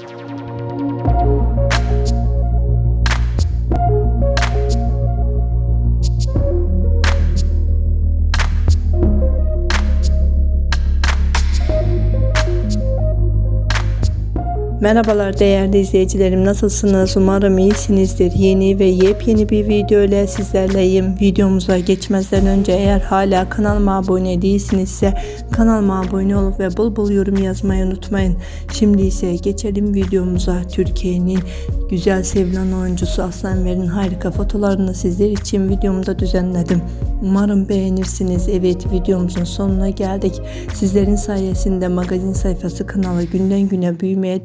thank you. Merhabalar değerli izleyicilerim nasılsınız? Umarım iyisinizdir. Yeni ve yepyeni bir video ile sizlerleyim. Videomuza geçmezden önce eğer hala kanalıma abone değilsinizse kanalıma abone olup ve bul bul yorum yazmayı unutmayın. Şimdi ise geçelim videomuza. Türkiye'nin güzel sevilen oyuncusu Aslan Ver'in harika fotolarını sizler için videomda düzenledim. Umarım beğenirsiniz. Evet videomuzun sonuna geldik. Sizlerin sayesinde magazin sayfası kanalı günden güne büyümeye